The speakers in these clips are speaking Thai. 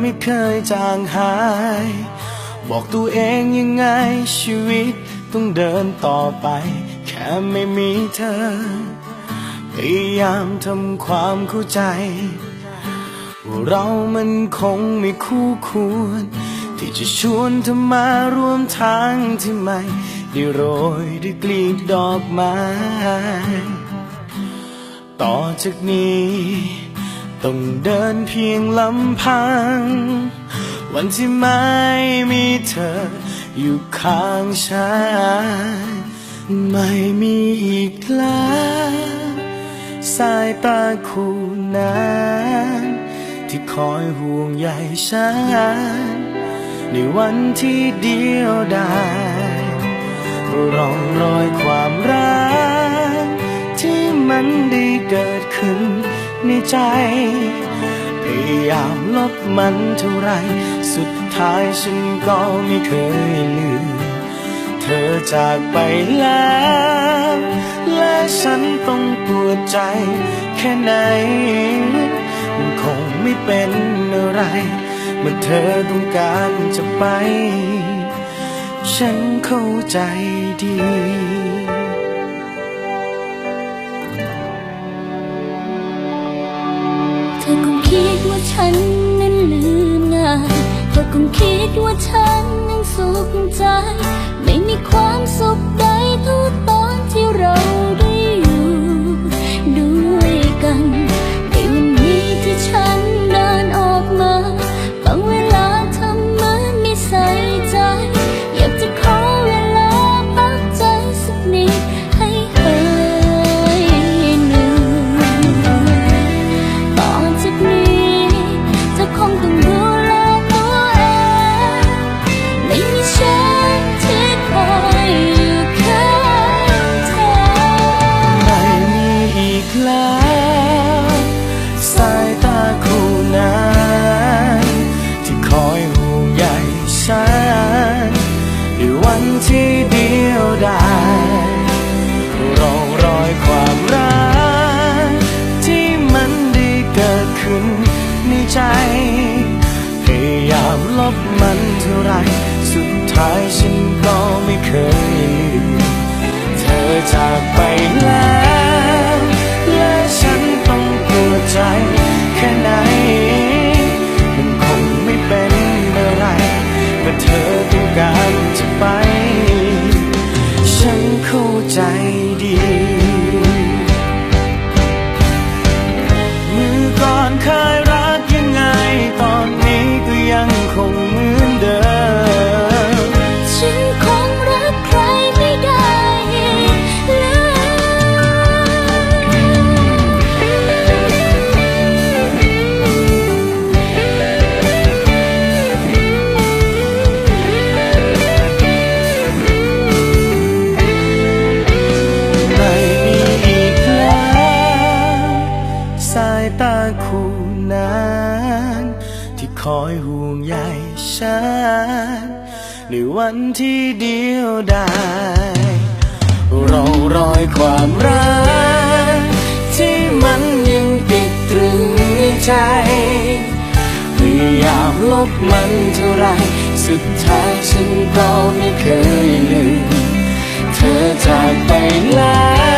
ไม่เคยจางหาย บอกตัวเองยังไงชีวิตต้องเดินต่อไป แค่ไม่มีเธอ พยายามทำความเข้าใจ ว่าเรามันคงไม่คู่ควร ที่จะชวนเธอมาร่วมทางที่ไม่ได้โรยด้วยกลีบดอกไม้ ต่อจากนี้ ต้องเดินเพียงลำพัง วันที่ไม่มีเธออยู่ข้างฉัน ไม่มีอีกแล้วสายตาคู่นั้นที่คอยห่วงใยฉัน ในวันที่เดียวดายร่องรอยความรัก ที่มันได้เกิดขึ้น ในใจ พยายามลบมันเท่าไร สุดท้ายฉันก็ไม่เคยลืม เธอจากไปแล้ว และฉันต้องปวดใจแค่ไหน มันคงไม่เป็นอะไร เมื่อเธอต้องการจะไป ฉันเข้าใจดี คิดว่าฉันนั้นลืมง่ายเธอคงคิดว่าฉันนั้นสุขใจายามลบมันเท่าไร สุดท้ายฉันก็ไม่เคยลืมเธอจากไปแล้ว คู่นั้น ที่คอยห่วงใยฉัน ในวันที่เดียวดายเร่องรอยความรัก ที่มันยังติดตรึงในใจพยายามลบมันเท่าไร สุดท้ายฉันก็ไม่เคยลืม เธอจากไปแล้ว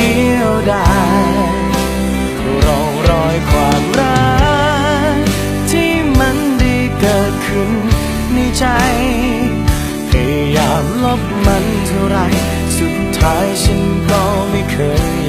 บมันเท่าไร สุดท้ายฉันก็ไม่เคย